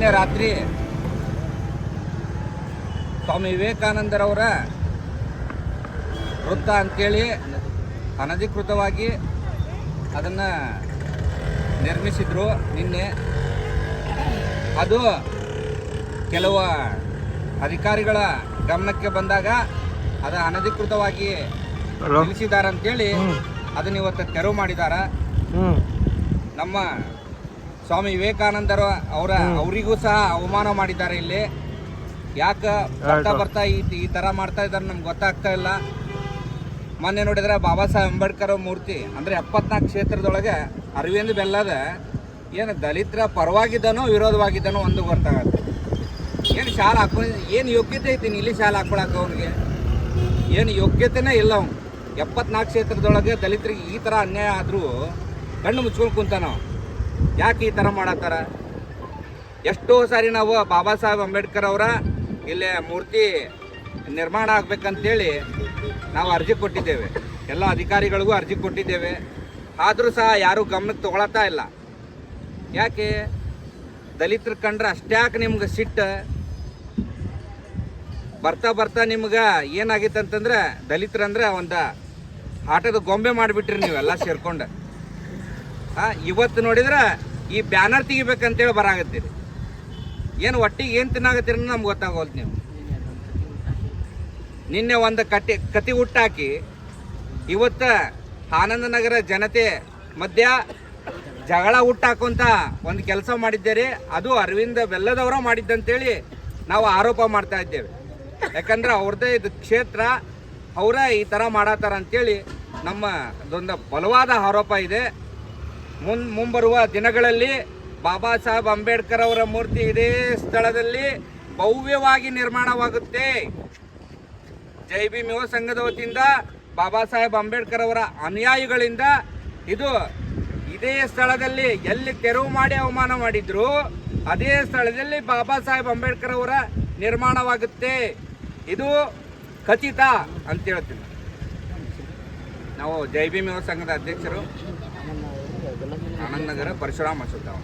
ನಿನ್ನೆ ರಾತ್ರಿ ಸ್ವಾಮಿ ವಿವೇಕಾನಂದರವರ ವೃತ್ತ ಅಂತೇಳಿ ಅನಧಿಕೃತವಾಗಿ ಅದನ್ನು ನಿರ್ಮಿಸಿದರು ನಿನ್ನೆ. ಅದು ಕೆಲವು ಅಧಿಕಾರಿಗಳ ಗಮನಕ್ಕೆ ಬಂದಾಗ ಅದು ಅನಧಿಕೃತವಾಗಿ ನಿಲ್ಲಿಸಿದ್ದಾರೆ ಅಂತೇಳಿ ಅದನ್ನ ಇವತ್ತು ತೆರವು ಮಾಡಿದ್ದಾರೆ ನಮ್ಮ ಸ್ವಾಮಿ ವಿವೇಕಾನಂದರು ಅವರ ಅವರಿಗೂ ಸಹ ಅವಮಾನ ಮಾಡಿದ್ದಾರೆ ಇಲ್ಲಿ. ಯಾಕೆ ಬರ್ತಾ ಬರ್ತಾ ಈ ಈ ಥರ ಮಾಡ್ತಾ ಇದ್ದಾರೆ ನಮ್ಗೆ ಗೊತ್ತಾಗ್ತಾ ಇಲ್ಲ. ಮೊನ್ನೆ ನೋಡಿದ್ರೆ ಬಾಬಾ ಸಾಹೇಬ್ ಅಂಬೇಡ್ಕರ್ ಮೂರ್ತಿ ಅಂದ್ರೆ ಎಪ್ಪತ್ನಾಲ್ಕು ಕ್ಷೇತ್ರದೊಳಗೆ ಅರವಿಂದ್ ಬೆಲ್ಲದ ಏನು ದಲಿತರ ಪರವಾಗಿದ್ದಾನೋ ವಿರೋಧವಾಗಿದ್ದಾನೋ ಒಂದು ಗೊತ್ತಾಗತ್ತೆ ಏನು ಶಾಲೆ ಹಾಕೊಂಡು ಏನು ಯೋಗ್ಯತೆ ಐತಿ ಇಲ್ಲಿ ಶಾಲೆ ಹಾಕೊಳಕ್ಕೆ ಅವ್ನಿಗೆ? ಏನು ಯೋಗ್ಯತೆನೇ ಇಲ್ಲ ಅವ್ನು. ಎಪ್ಪತ್ನಾಲ್ಕು ಕ್ಷೇತ್ರದೊಳಗೆ ದಲಿತರಿಗೆ ಈ ಥರ ಅನ್ಯಾಯ ಆದರೂ ಕಣ್ಣು ಮುಚ್ಕೊಂಡು ಕುಂತಾನ. ಯಾಕೆ ಈ ಥರ ಮಾಡತ್ತಾರ? ಎಷ್ಟೋ ಸಾರಿ ನಾವು ಬಾಬಾ ಸಾಹೇಬ್ ಅಂಬೇಡ್ಕರ್ ಅವರ ಇಲ್ಲೇ ಮೂರ್ತಿ ನಿರ್ಮಾಣ ಆಗ್ಬೇಕಂತೇಳಿ ನಾವು ಅರ್ಜಿ ಕೊಟ್ಟಿದ್ದೇವೆ. ಎಲ್ಲ ಅಧಿಕಾರಿಗಳಿಗೂ ಅರ್ಜಿ ಕೊಟ್ಟಿದ್ದೇವೆ. ಆದರೂ ಸಹ ಯಾರೂ ಗಮನಕ್ಕೆ ತಗೊಳತ್ತಾ ಇಲ್ಲ. ಯಾಕೆ? ದಲಿತರು ಕಂಡ್ರೆ ಅಷ್ಟ್ಯಾಕೆ ನಿಮ್ಗೆ ಸಿಟ್ಟು? ಬರ್ತಾ ಬರ್ತಾ ನಿಮ್ಗೆ ಏನಾಗಿತ್ತು ಅಂತಂದ್ರೆ ದಲಿತರಂದ್ರೆ ಒಂದು ಆಟದ ಗೊಂಬೆ ಮಾಡಿಬಿಟ್ರಿ ನೀವೆಲ್ಲ ಸೇರ್ಕೊಂಡು. ಇವತ್ತು ನೋಡಿದ್ರೆ ಈ ಬ್ಯಾನರ್ ತೆಗಿಬೇಕಂತೇಳಿ ಬರಾಗತ್ತೀರಿ ಏನು ಒಟ್ಟಿಗೆ ಏನು ತಿನ್ನಾಗತ್ತೀರಿ ನಮ್ಗೆ ಗೊತ್ತಾಗೋಲ್ತು ನೀವು. ನಿನ್ನೆ ಒಂದು ಕಟ್ಟಿ, ಕತಿ ಹುಟ್ಟಾಕಿ ಇವತ್ತು ಆನಂದನಗರ ಜನತೆ ಮಧ್ಯ ಜಗಳ ಹುಟ್ಟಾಕುವಂತ ಒಂದು ಕೆಲಸ ಮಾಡಿದ್ದೀರಿ. ಅದು ಅರವಿಂದ ಬೆಲ್ಲದವರ ಮಾಡಿದ್ದಂತೇಳಿ ನಾವು ಆರೋಪ ಮಾಡ್ತಾ ಇದ್ದೇವೆ. ಯಾಕಂದ್ರೆ ಅವ್ರದ್ದೇ ಇದು ಕ್ಷೇತ್ರ, ಅವರ ಈ ಥರ ಮಾಡತ್ತಾರ ಅಂತೇಳಿ ನಮ್ಮ ಅದೊಂದು ಬಲವಾದ ಆರೋಪ ಇದೆ. ಮುನ್ ಮುಂಬರುವ ದಿನಗಳಲ್ಲಿ ಬಾಬಾ ಸಾಹೇಬ್ ಅಂಬೇಡ್ಕರ್ ಅವರ ಮೂರ್ತಿ ಇದೇ ಸ್ಥಳದಲ್ಲಿ ಭವ್ಯವಾಗಿ ನಿರ್ಮಾಣವಾಗುತ್ತೆ. ಜೈ ಭೀಮ್ ಯುವ ಸಂಘದ ವತಿಯಿಂದ ಬಾಬಾ ಸಾಹೇಬ್ ಅಂಬೇಡ್ಕರ್ ಅವರ ಅನುಯಾಯಿಗಳಿಂದ ಇದು ಇದೇ ಸ್ಥಳದಲ್ಲಿ ಎಲ್ಲಿ ತೆರವು ಮಾಡಿ ಅವಮಾನ ಮಾಡಿದ್ರು, ಅದೇ ಸ್ಥಳದಲ್ಲಿ ಬಾಬಾ ಸಾಹೇಬ್ ಅಂಬೇಡ್ಕರ್ ಅವರ ನಿರ್ಮಾಣವಾಗುತ್ತೆ. ಇದು ಖಚಿತ ಅಂತ ಹೇಳ್ತೀನಿ. ನಾವು ಜೈ ಭೀಮ್ ಯುವ ಸಂಘದ ಅಧ್ಯಕ್ಷರು. అనంతనగర పరశురామ చూద్దాం